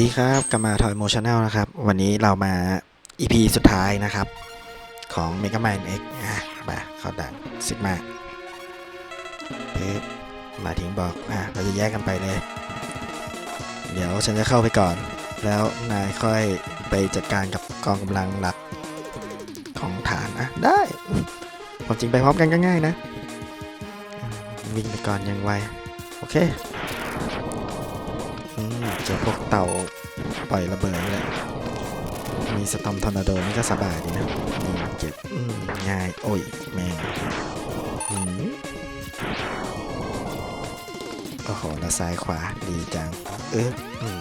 ดีครับกลับมาทอยโมชั่นแนลนะครับ วันนี้เรามา EP สุดท้ายนะครับ ของ Mega Man X อะมาเข้าดังซิกมาปึ๊บมาถึงบอก อะ เราจะแยกกันไปเลย เดี๋ยวฉันจะเข้าไปก่อน แล้วนายค่อยไปจัดการกับกองกำลังหลักของฐานอะ ได้ความจริงไปพร้อมกันก็ง่ายนะ วิ่งไปก่อนยังไวโอเค เจอพวกเต่าปล่อยระเบิดนี่แหละมีสตอมทอร์นาโดนี่ก็สบายดีนะนี่เก็บง่าย โอ้ย แม่งอืมโอ้โหแล้วซ้ายขวาดีจัง เอออืม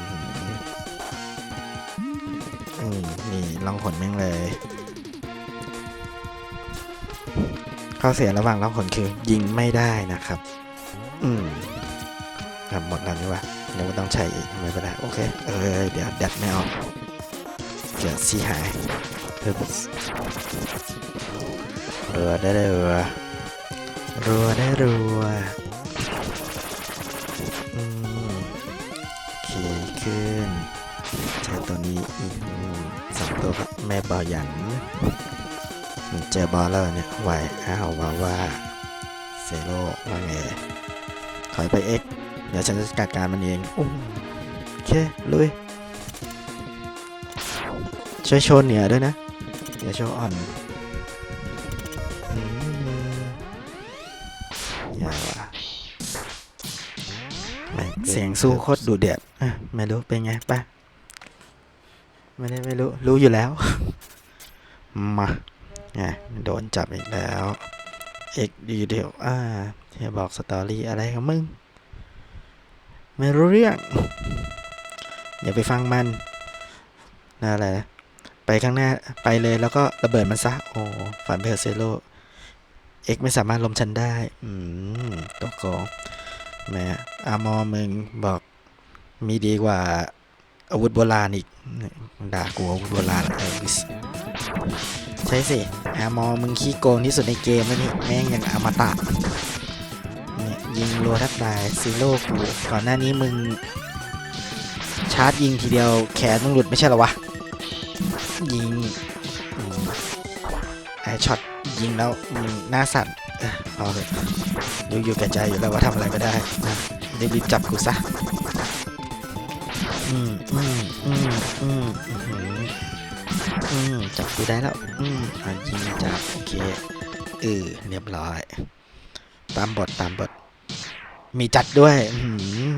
อืมนี่ล่องหนแม่งเลยข้อเสียระหว่างล่องหนคือยิงไม่ได้นะครับ อืม ทำหมดแล้วนี่วะเดี๋ยวก็ต้องใช้อีกไม่เป็นไรโอเค เออเดี๋ยวดัดไม่ออกเดี๋ยวซีหายเพิ่มรัวได้รัวรัวได้รัวอืมโอเคขึ้นเจอตัวนี้อีกสองตัวครับแม่บอหยันเจอบอลแล้วเนี่ยไหวอ้าวว่าว่าเซโร่ว่าไงถอยไปเอ็ก เดี๋ยวฉันจะจัดการมันเองอุ้มโอเคลุยช่วยโชว์เหนือด้วยนะอย่าโชว์อ่อนอืมอย่าว่ะแม่งเสียงสู้โคตรดูเดือดอะไม่รู้เป็นไงไปะไม่ได้ไม่รู้ รู้อยู่แล้ว มาไงโดนจับอีกแล้วเอกดีเดียวอ่าเฮียบอกสตอรี่อะไรของมึง ไม่รู้เรื่องอย่าไปฟังมันน่าอะไรนะไปข้างหน้าไปเลยแล้วก็ระเบิดมันซะ โอ้ฝันไปเถอะเซโลเอ็กไม่สามารถล้มฉันได้ อืมตัวโกงแหม่อามอมึงบอกมีดีกว่าอาวุธโบราณอีกด่ากูอาวุธโบราณเออใช่สิอามอมึงขี้โกงที่สุดในเกมแล้วนี่แม่งยังอมตะ ยิงรัวแทบตายซีโร่กูก่อนหน้านี้มึง ชาร์จยิงทีเดียวแขนมึงหลุดไม่ใช่หรอวะ ยิงไอช็อตยิงแล้วมึงหน้าสั่นเอ้ยเอาเลยรู้อยู่แก่ใจอยู่แล้วว่าทำอะไรไม่ได้นะรีบจับกูซะอืมอืมอืมอืมอืมอืมจับกูได้แล้ว อืมอยิงจับโอเคเออเรียบร้อย ตามบทตามบท มีจัดด้วยอืม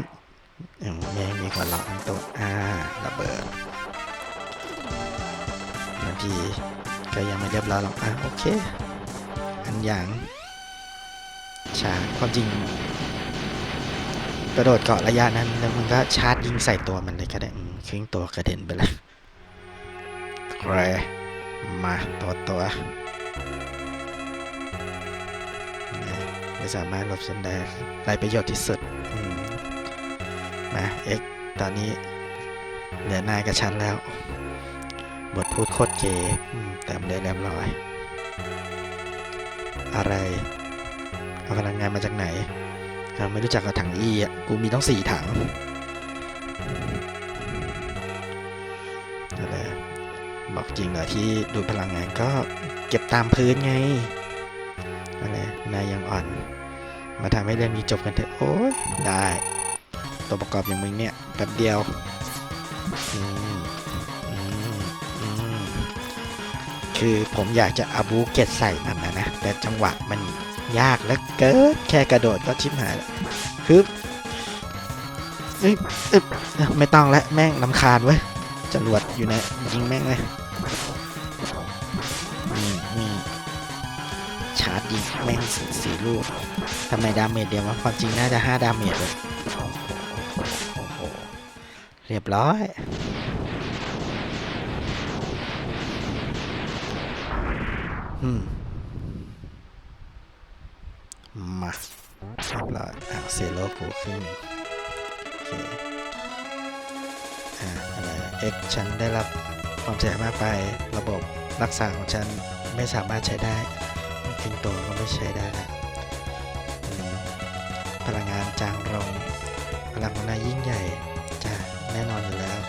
อืมแม่งมีคนล็อกทั้งตัวอ่าระเบิดบางทีก็ยังไม่เรียบร้อยหรอกอะโอเค อันอย่างชาความจริง กระโดดเกาะระยะนั้นแล้วมันก็ชาร์จยิงใส่ตัวมันเลยก็ได้ครึ่งตัวกระเด็นไปแล้วแรมาตัวตัว ไม่สามารถหลบฉันได้ไรประโยชน์ที่สุดมาเอ็กตอนนี้ เหลือนายกับฉันแล้ว บทพูดโคตรเก๋อืมเต็มเลยเรียบร้อย อะไร เอาพลังงานมาจากไหนอ่าไม่รู้จักกับถังอีอะ กูมีต้องสี่ถังอะไรบอกจริงเหรอที่ดูพลังงานก็เก็บตามพื้นไง นายยังอ่อน มาทำให้เรื่องนี้จบกันเถอะโอ้ยได้ ตัวประกอบอย่างมึงเนี่ยแป๊บเดียวอืมอืมอืมคือผมอยากจะอาบูเก็ตใส่มันนะนะ แต่จังหวะมันยากแล้วเกิดแค่กระโดดก็ชิบหายแล้วคือไม่ต้องแล้วแม่งลำคาญเว้ยจรวดอยู่นะยิงแม่งเลย ชาร์จยิงแม่งสี่ลูกทำไมดาเมจเดียววะความจริงน่าจะห้าดาเมจเลยเรียบร้อยอืมมาเรียบร้อยอ่าเซโลโผล่ขึ้นโอเคอ่าอะไรเอ็กฉันได้รับความเสียหายมากไประบบรักษาของฉันไม่สามารถใช้ได้ ทิ้งตัวก็ไม่ใช้ได้แล้วพลังงานจางลงพลังของนายยิ่งใหญ่จะแน่นอนอยู่แล้ว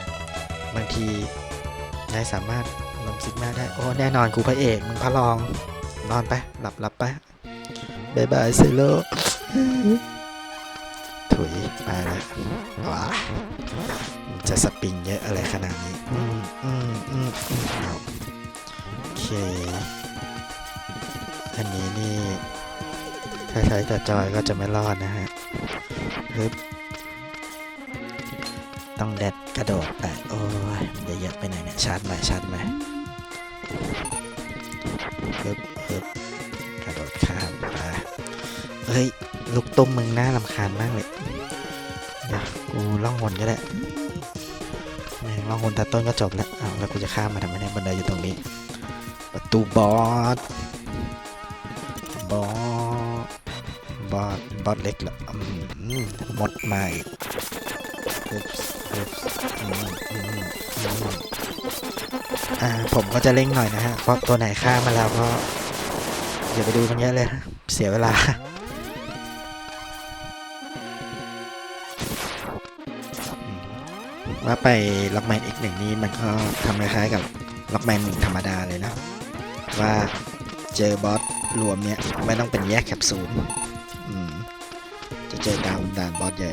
บางทีนายสามารถลงซิกมาได้ โอ้ แน่นอนกูพระเอกมึงพระรอง นอนไป หลับหลับไปบายบายเซโลถุยไปแล้วว้าจะสปริงเยอะอะไรขนาดนี้ อืมอืมอืมอืมโอเค อันนี้นี่ถ้าใช้แต่จอยก็จะไม่รอดนะฮะฮึบต้องแดดกระโดดไปโอ้ยมันจะเยอะไปไหนเนี่ยชาร์จไหมชาร์จไหมฮึบฮึบกระโดดข้ามไปเฮ้ยลูกตุ้มมึงน่ารำคาญมากเลยเดี๋ยวกูล่องหนก็ได้แม่งล่องหนแต่ต้นก็จบแล้วอ้าวแล้วกูจะข้ามมาทำไมเนี่ยบันไดอยู่ตรงนี้ ประตูบอส บอสบอสบอสเล็กเหรออืมหมดมาอีกอึ๊บอึ๊บอืมอืมอืมอ่าผมก็จะเร่งหน่อยนะฮะ เพราะตัวไหนฆ่ามาแล้วก็อย่าไปดูมันเยอะเลยฮะเสียเวลาว่าไปล็อกแมนอีกหนึ่งนี้มันก็ทำคล้ายๆกับล็อกแมนหนึ่งธรรมดาเลยนะ ว่าเจอบอส รวมเนี่ยไม่ต้องเป็นแยกแคปซูลอืมจะเจอดาวด่านบอสใหญ่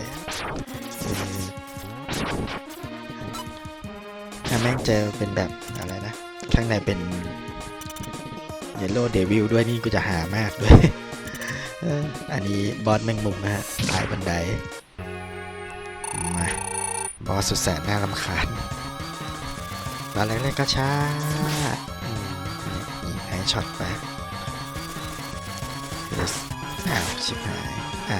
ถ้าแม่งเจอเป็นแบบอะไรนะ ข้างในเป็นเยลโล่เดวิลด้วยนี่กูจะหามากด้วย อันนี้บอสแมงมุมนะฮะท้ายบันได มา บอสสุดแสนน่ารำคาญตอนแรกๆก็ช้าอืมยิงไอช็อตไป อ้าวชิบหายอะ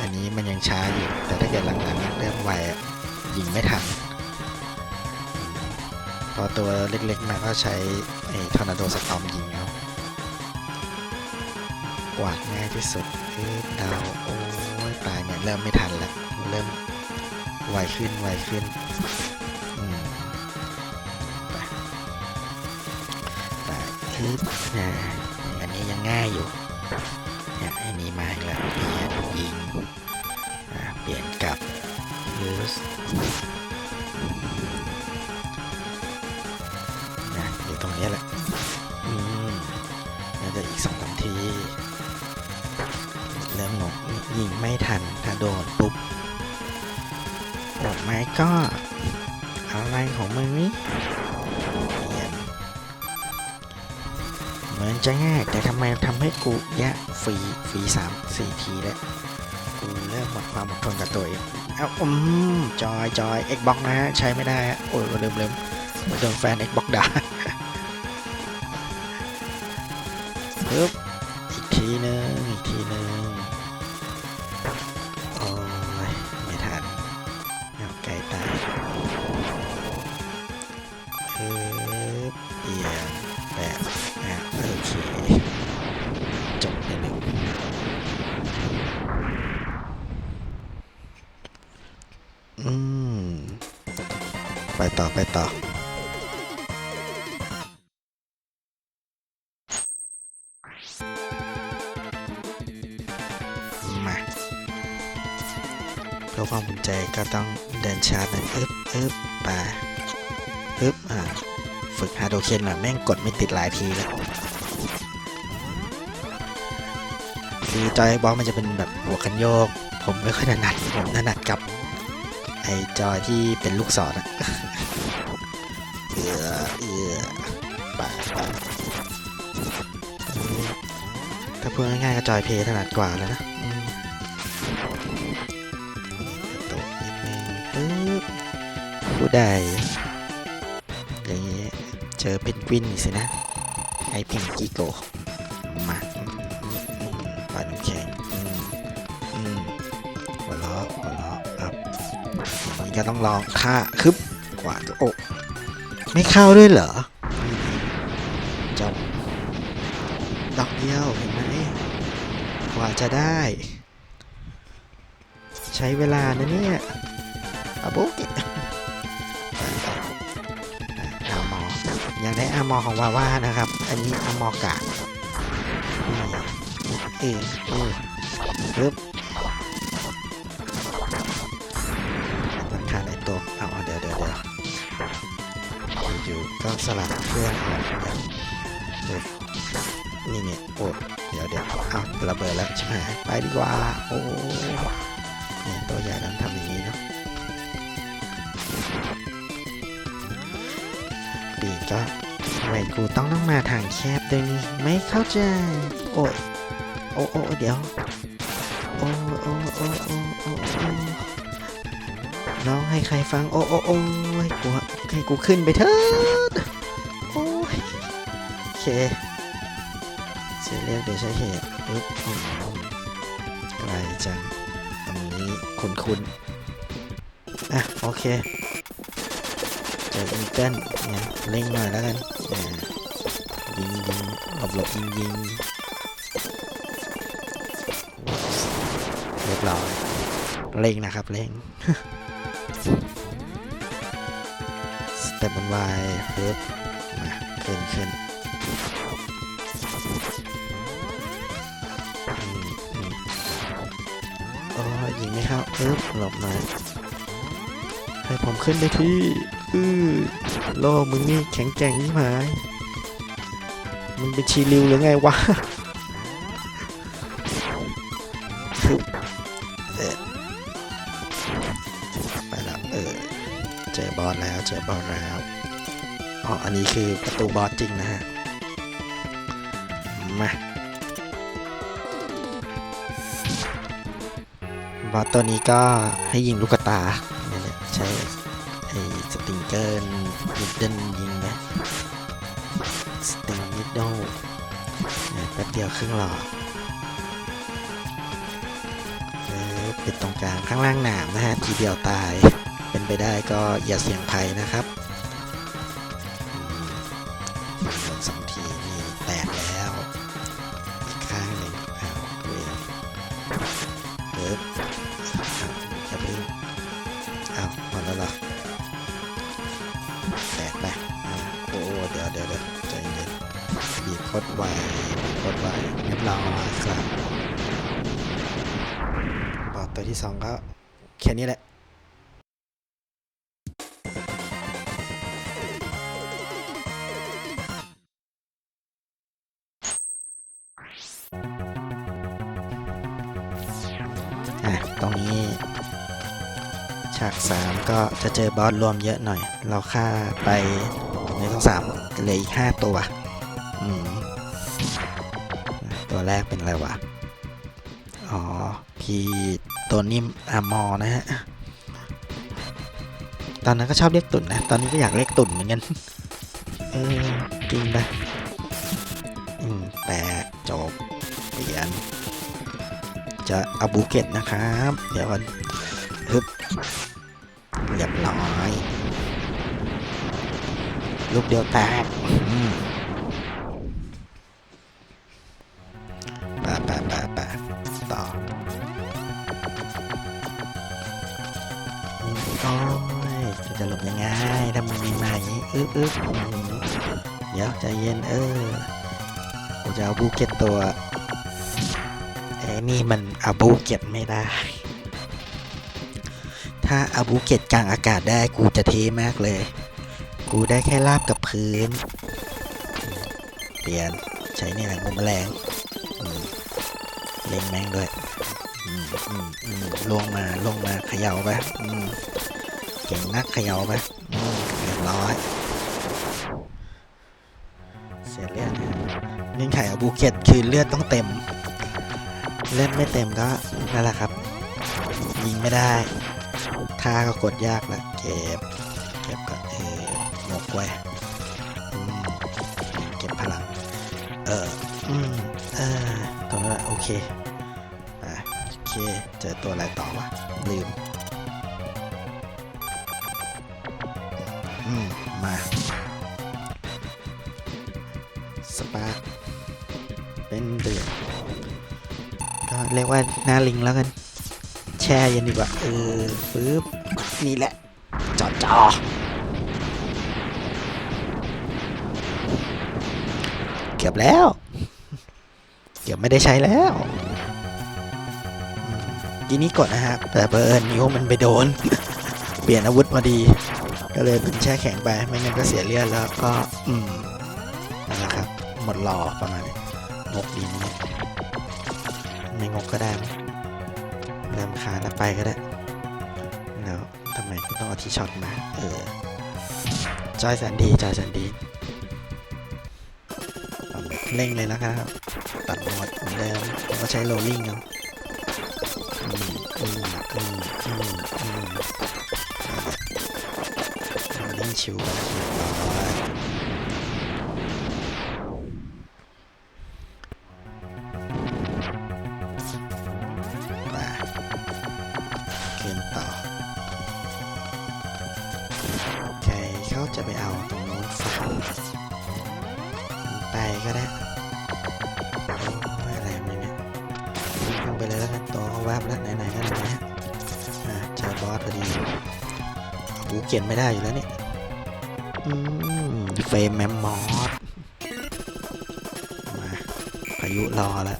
อันนี้มันยังช้าอยู่ แต่ถ้าเกิดหลังๆเริ่มไวยิงไม่ทัน พอตัวเล็กๆมาก็ใช้ไอ้ทอร์นาโดสตอมยิงเอากวาดง่ายที่สุดคือดาวโอ้ยตายเนี่ยเริ่มไม่ทันแล้วเริ่มไวขึ้นไวขึ้นอืมไปไปฮึบนะอันนี้ยังง่ายอยู่ นี้มาอีกแล้วเปลี่ยนยิงอ่าเปลี่ยนกลับยูสนะอยู่ตรงนี้แหละอืมน่าจะอีกสองสามที เริ่มงงยิงไม่ทัน ถ้าโดนปุ๊บโอ้ไม่ก็อะไรของมึงนี่ จะง่ายแต่ทำไมทำให้กูยะฟรีฟรีสามสี่ทีแล้ว กูเริ่มหมดความอดทนกับตัวเองเอ้าอืมจอยจอย Xbox นะฮะ ใช้ไม่ได้ฮะ โอ้ยเริ่มเริ่มโดนแฟนเอ็กบ็อกด่าปึ๊บอีกทีหนึงอีกทีหนึง ต่อ มาเพื่อความภูมิใจก็ต้องเดินชาร์จหน่อยอึ๊บอึ๊บไปอึ๊บอ่าฝึกฮาโดเคนหน่อยแม่งกดไม่ติดหลายทีแล้วคือจอยบล็อกมันจะเป็นแบบหัวคันโยก ผมไม่ค่อยถนัดผมถนัดกับไอจอยที่เป็นลูกศรอะ ถ้าพูดง่ายๆก็จอยเพย์ถนัดกว่าแล้วนะตกนิดนึงปึ๊บผู้ใดอย่างนี้เจอเพนกวินสินะ ไอเพนกิโกมาอืมอืมอืมปั่นแข็งอืมหัวเราะหัวเราะครับนี้ก็ต้องลองฆ่าคึบกว่าดโอ้ไม่เข้าด้วยเหรอจบดอก เดียวเห็นไหมกว่าจะได้ ใช้เวลานะเนี่ยอาบุกิอามออยากได้อามอของวาว่านะครับ อันนี้อามอกาเออเออปึ๊บขาดไอตัวเอาเดี๋ยวเดี๋ยวเดี๋ยวก็สลับเครื่องออกอย่าง นี่เนี่ยโอ้เดี๋ยวเดี๋ยวเอาระเบิดแล้วใช่ไหมไปดีกว่า โอ้เนี่ยตัวใหญ่นั้นทำอย่างนี้เนาะปีกก็ทำไมกูต้องต้องมาทางแคบด้วยนี่ไม่เข้าใจ โอ้ยโอ้โอ้เดี๋ยวโอ้โอ้โอ้โอ้โอ้โอ้ร้องให้ใครฟัง โอ้โอ้โอ้ยกูให้กูขึ้นไปเถิดโอ้ยโอเค กโดยใช้เหตุปึ๊บอืมไกลจังอันนี้คุณคุณอะ โอเคเจออีเกิลเนี่ยเล่งหน่อยแล้วกันอ่ายิงยิงหลบหลบยิงยิงเรียบร้อยเล่งนะครับเล่งสเต็ปบนไวปึ๊บมาขึ้นขึ้น ยยิงไม่เข้าปึ๊บหลบหน่อยให้ผมขึ้นไปที่อือโลมึงนี่แข็งแกร่งยิ่งหายมึงเป็นชีริวหรือไงวะเอ๊ะไปแล้วเออเจอบอสแล้วเจอบอสแล้วอ๋ออันนี้คือประตูบอสจริงนะฮะ บอสตัวนี้ก็ให้ยิงลูกกระตาเนี่ยใช้ไอ้สติงเกอร์นิดเดิลยิงนะสติงนิดโดนแป๊บเดียวครึ่งหลอดเออปิดตรงกลางข้างล่างหนามนะฮะทีเดียวตาย เป็นไปได้ก็อย่าเสี่ยงภัยนะครับ ตัวที่สองก็แค่นี้แหละอะตรงนี้ ฉาก 3 ก็จะเจอบอสรวมเยอะหน่อย เราฆ่าไปในทั้งสามเหลืออีก 5 ตัวตัวแรกเป็นอะไรวะ อ๋อ พี่ ตัวนิ่มอามอนะฮะ ตอนนั้นก็ชอบเรียกตุ่นนะ ตอนนี้ก็อยากเรียกตุ่นเหมือนกัน เออจริงไปอืมแตกจบเปลี่ยน จะเอาบูเก็ตนะครับ เดี๋ยวก่อนฮึบเรียบร้อย ลูกเดียวแตก เดี๋ยวใจเย็นเออกูจะเอาบูเก็ตตัวไอ้นี่มันอาบูเก็ตไม่ได้ ถ้าอาบูเก็ตกลางอากาศได้กูจะเทมากเลย กูได้แค่ลาบกับพื้น เปลี่ยนใช้นี่แหละมุมแมลงเล็งแมงด้วยลงมาลงมาเขย่าไปเก่งนักเขย่าไปเรียบร้อย เงื่อนไขอาบูเกตคือเลือดต้องเต็ม เล่นไม่เต็มก็นั่นแหละครับ ยิงไม่ได้ท่าก็กดยากละเก็บ เก็บก็เออหมกไว้เก็บพลัง เอออืมเออตรงนั้นโอเคไปโอเค เจอตัวอะไรต่อวะ ลืม อืม มาสปาร์ เป็นเดือดก็เรียกว่าหน้าลิงแล้วกัน แช่เย็นดีกว่าเออปึ๊บนี่แหละจอจอเกือบแล้ว เกือบไม่ได้ใช้แล้วทีนี้กดนะฮะ แต่เบอร์นิ้วมันไปโดน เปลี่ยนอาวุธมาดี ก็เลยเป็นแช่แข็งไป ไม่งั้นก็เสียเลือดแล้วก็ อืมนั่นแหละครับ หมดรอประมาณนี้ กดีนี่ไม่งกก็ได้มั้งเริ่มขาดแล้วไปก็ได้ แล้วทำไมกูต้องเอาทีช็อตมา เออ จอยแสนดีจอยแสนดี เร่งเลยแล้วครับ ตัดหมดเหมือนเดิมแล้วก็ใช้โรลลิ่งเอาอืมอืมอืมอืมอืมโรลลิ่งชิวกันเรียบร้อย เขียนไม่ได้อยู่แล้วเนี่อืมเฟรมแมมมอสมาพายุรอแล้ว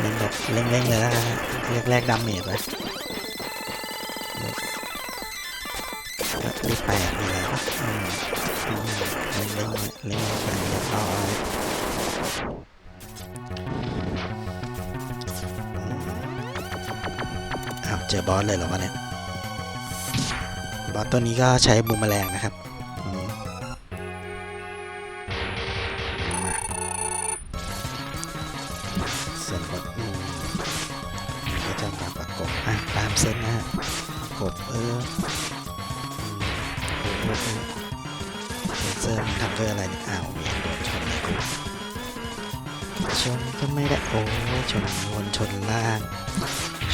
เล่นแบบเร่งๆเลยแล้วกันฮะแรกๆดาเมจไว้ก็ที่แปดนี่แหละอืมเล่นเล่นเล่นไปเรียบร้อยอ้าวเจอบอสเลยเหรอวะเนี่ย บอสตัวนี้ก็ใช้บูมแมลงนะครับอืมมาส่วนบทอืมก็จะมาประกบอะตามเส้นนะฮะประกบเออเซนเซอร์มันทำด้วยอะไรเนี่ยอ้าวเวียนโดนชนเลยชนก็ไม่ได้โอ้ชนบนชนล่าง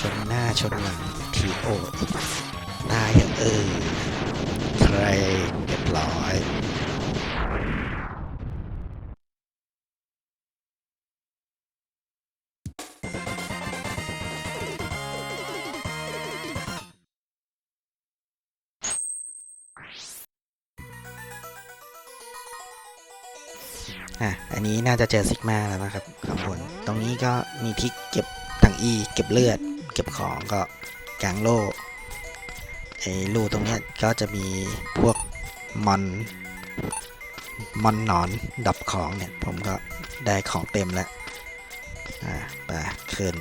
ชนหน้าชนหลังทีโออีก ตายอย่างเออใครเรียบร้อยอะ อันนี้น่าจะเจอซิกมาแล้วนะครับข้างบนตรงนี้ก็มีที่เก็บถังอี เก็บเลือด เก็บของก็กลางโล่ ไอ้รูตรงนี้ก็จะมีพวกมอนมอนหนอนดับของเนี่ย ผมก็ได้ของเต็มแล้ว อ่าไปขึ้น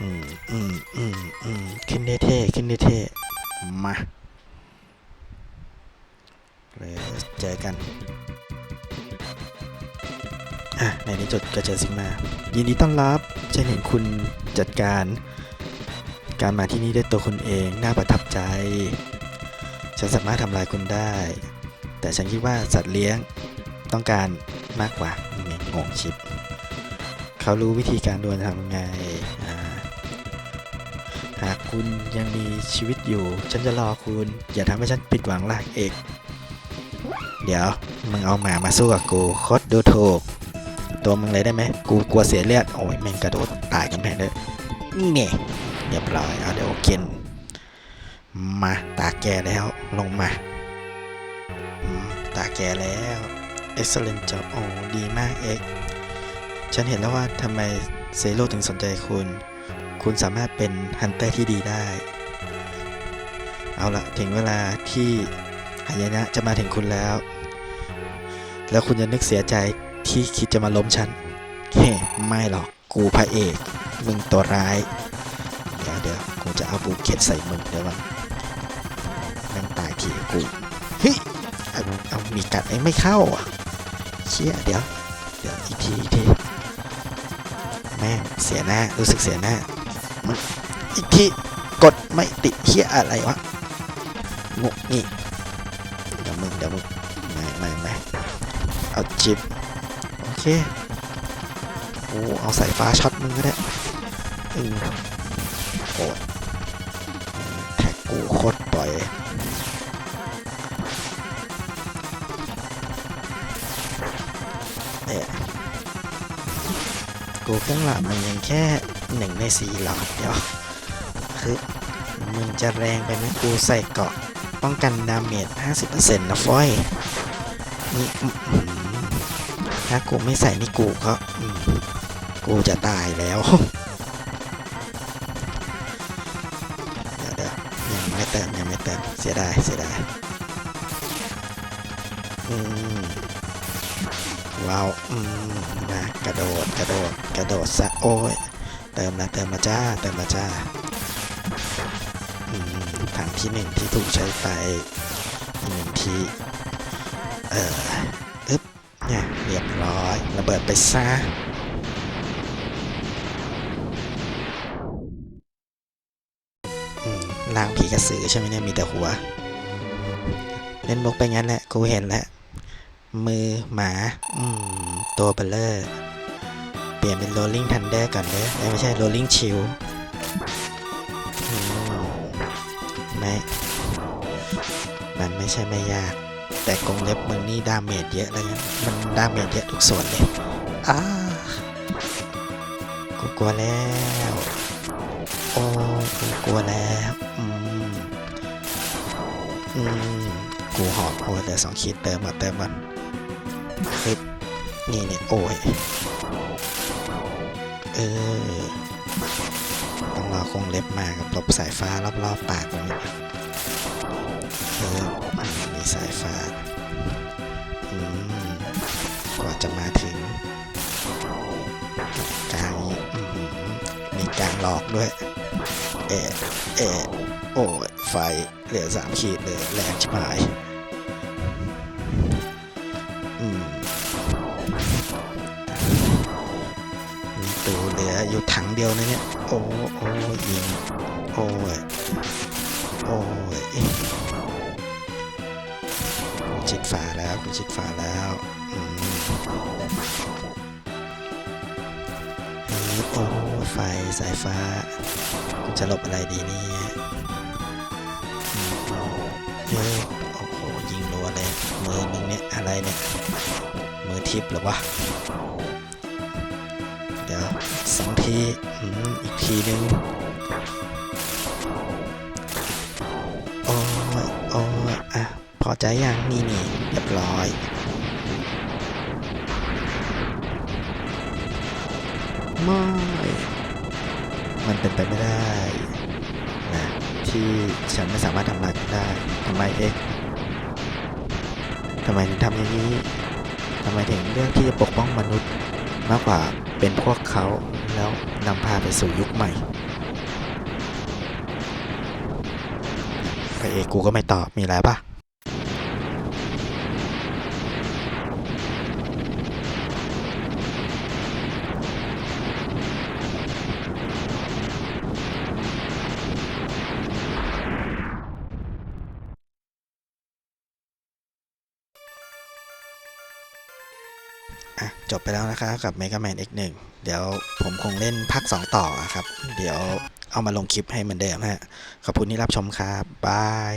อืมอืมอืมอืมขึ้นได้เท่ขึ้นได้เท่มาเลยเจอกัน อะ ในที่จุดก็เจอซิกมา ยินดีต้อนรับฉันเห็นคุณจัดการ การมาที่นี่ด้วยตัวคุณเองน่าประทับใจ ฉันสามารถทำลายคุณได้ แต่ฉันคิดว่าสัตว์เลี้ยงต้องการมากกว่านี่งงชิป เขารู้วิธีการดวลทำไง หากคุณยังมีชีวิตอยู่ ฉันจะรอคุณ อย่าทำให้ฉันผิดหวังล่ะเอก เดี๋ยว มึงเอาหมามาสู้กับกูโคตรดูถูกตัวมึงเลยได้ไหม กูกลัวเสียเลือด โอ้ยแม่งกระโดดตายกันแพงเลยนี่เนี่ย เรียบร้อยเอาเดี๋ยวเคนมาตาแกแล้วลงมาตาแกแล้ว excellent job โอ้ดีมากเอ็กฉันเห็นแล้วว่าทำไมเซโร่ถึงสนใจคุณ คุณสามารถเป็นฮันเตอร์ที่ดีได้ เอาละถึงเวลาที่หายนะจะมาถึงคุณแล้ว แล้วคุณจะนึกเสียใจที่คิดจะมาล้มฉันเฮ้ไม่หรอก กูพระเอก มึงตัวร้าย ดี๋ยวกูจะเอาบูเข็ดใส่มึงเดี๋ยวมันแม่งตายทีกูเฮ้ยเอามีกัดเองไม่เข้าอะเชี่ยเดี๋ยวเดี๋ยวอีกทีอีกทีแม่เสียหน้ารู้สึกเสียหน้ามันอีกทีกดไม่ติดเฮียอะไรวะงกงี้เดี๋ยวมึงเดี๋ยวมึงไม่ไม่ไม่เอาจิบโอเคโอ้เอาสายฟ้าช็อตมึงก็ได้เออ โอ้ยแท็กกูโคตรปล่อยเนี่ยกูข้างหลังมันยังแค่หนึ่งในสี่หลอดเดียวคือมึงจะแรงไปไหมกูใส่เกาะป้องกันดาเมจ50%นะฟอยนี่อื้อหือถ้ากูไม่ใส่นี่กูก็กูจะตายแล้ว เดี๋ยวเดี๋ยวยังไงไม่เติมยังไม่เติมเสียดายเสียดายอืมว้าวอืมนะกระโดดกระโดดกระโดดซะโอ้ยเติมนะเติมมาจ้าเติมมาจ้าอืมถังที่หนึ่งที่ถูกใช้ไปอีกหนึ่งทีเอออึ๊บเนี่ยเรียบร้อยระเบิดไปซะ ลางผีกระสือใช่ไหมเนี่ยมีแต่หัว เล่นมุกไปงั้นแหละกูเห็นแล้วมือหมา อืม ตัวเบลเลอร์เปลี่ยนเป็น rolling thunder ก่อนเด้อเอ้ยไม่ใช่ rolling chill ไม่มันไม่ใช่ไม่ยาก แต่กรงเล็บมึงนี่ดาเมจเยอะแล้วมันดาเมจเยอะทุกส่วนเลยอ้ากูกลัวแล้ว โอ้กลัวแล้วอืมอืมกูหอบโอ้แต่สองขีดเติมมาเติมมันฮึบนี่เนี่ยโอ้ยเออต้องรอคงเล็บมากับลบสายฟ้ารอบๆปากตรงนี้เอออืมมีสายฟ้าอืมกว่าจะมาถึงกลางนี้อื้อหือมีกลางหลอกด้วย เอะเอะโอ้ยไฟเหลือสามขีดเลยแรงชิบหาย อืมมีตูเหลืออยู่ถังเดียวนะเนี่ย โอ้โอ้ยิงโอ้ยโอ้ยชิดฝาแล้วกูชิดฝาแล้วอืมโอ้ ไฟสายฟ้า จะหลบอะไรดีเนี่ยอืมเฮ้ยโอ้โหยิงรัวเลยมือมึงเนี่ยอะไรเนี่ย มือทิพย์หรอวะ เดี๋ยวสองทีอืมอีกทีนึงโอ้โอ้อะพอใจยังนี่นี่เรียบร้อยม่ มันเป็นไปไม่ได้นะที่ฉันไม่สามารถทำลายคุณได้ทำไมเอ็กทำไมถึงทำอย่างนี้ทำไมถึงเลือกที่จะปกป้องมนุษย์มากกว่าเป็นพวกเขาแล้วนำพาไปสู่ยุคใหม่พระเอกกูก็ไม่ตอบมีอะไรปะ แล้วนะคะกับ Mega Man X1 เดี๋ยวผมคงเล่นภาค2ต่ออะครับ เดี๋ยวเอามาลงคลิปให้เหมือนเดิมฮะ ขอบคุณที่รับชมครับ บาย